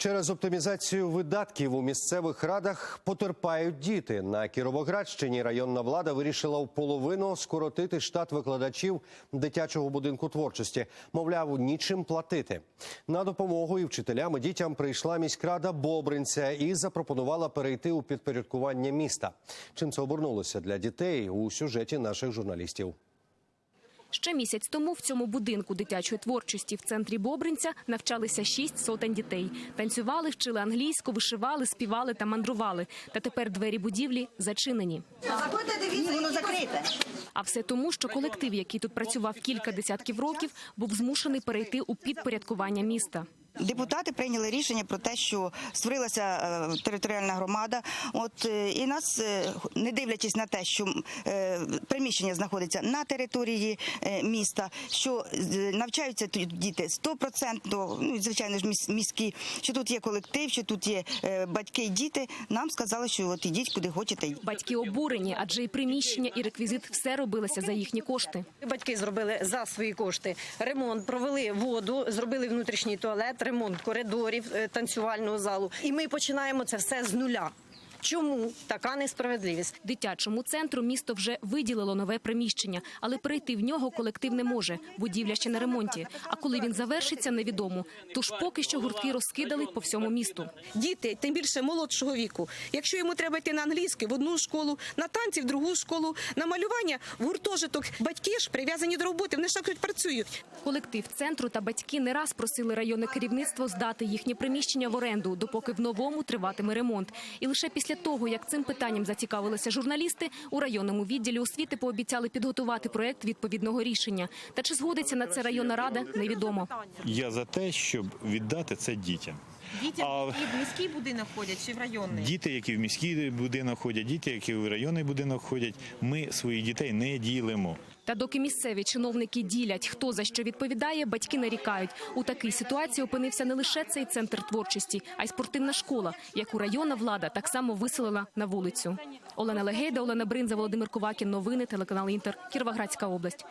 Через оптимізацію видатків у місцевих радах потерпають діти. На Кіровоградщині районна влада вирішила в половину скоротити штат викладачів дитячого будинку творчості. Мовляв, нічим платити. На допомогу і вчителям і дітям прийшла міськрада Бобринця і запропонувала перейти у підпорядкування міста. Чим це обернулося для дітей у сюжеті наших журналістів. Ще місяць тому в цьому будинку дитячої творчості в центрі Бобринця навчалися шість сотень дітей. Танцювали, вчили англійську, вишивали, співали та мандрували. Та тепер двері будівлі зачинені. Воно закрите. А все тому, що колектив, який тут працював кілька десятків років, був змушений перейти у підпорядкування міста. Депутати прийняли рішення про те, що створилася е, територіальна громада. От е, і нас, е, не дивлячись на те, що приміщення знаходиться на території міста, що навчаються тут діти 100%, ну і, звичайно ж міс- міські, що тут є колектив, що тут є батьки і діти. Нам сказали, що от ідіть куди хочете. Батьки обурені, адже і приміщення, і реквізит все робилося за їхні кошти. Батьки зробили за свої кошти ремонт, провели воду, зробили внутрішній туалет, ремонт коридорів, е, танцювального залу. І ми починаємо це все з нуля. Чому така несправедливість? Дитячому центру місто вже виділило нове приміщення, але перейти в нього колектив не може. Будівля ще на ремонті. А коли він завершиться, невідомо. Тож поки що гуртки розкидали по всьому місту. діти, тим більше молодшого віку. Якщо йому треба йти на англійський в одну школу, на танці в другу школу, на малювання в гуртожиток, батьки ж прив'язані до роботи, вони ж так тут працюють. Колектив центру та батьки не раз просили районне керівництво здати їхнє приміщення в оренду, допоки в новому триватиме ремонт. І лише після того, як цим питанням зацікавилися журналісти, у районному відділі освіти пообіцяли підготувати проект відповідного рішення. Та чи згодиться на це районна рада, невідомо. Я за те, щоб віддати це дітям. Дітям, А- які в міський будинок ходять чи в районний? Діти, які в міський будинок ходять, діти, які в районний будинок ходять, ми своїх дітей не ділимо. Та доки місцеві чиновники ділять, хто за що відповідає, батьки нарікають. У такій ситуації опинився не лише цей центр творчості, а й спортивна школа, яку районна влада так само виселила на вулицю. Олена Легейда, Олена Бринза, Володимир Ковакін. Новини телеканал Інтер. Кіровоградська область.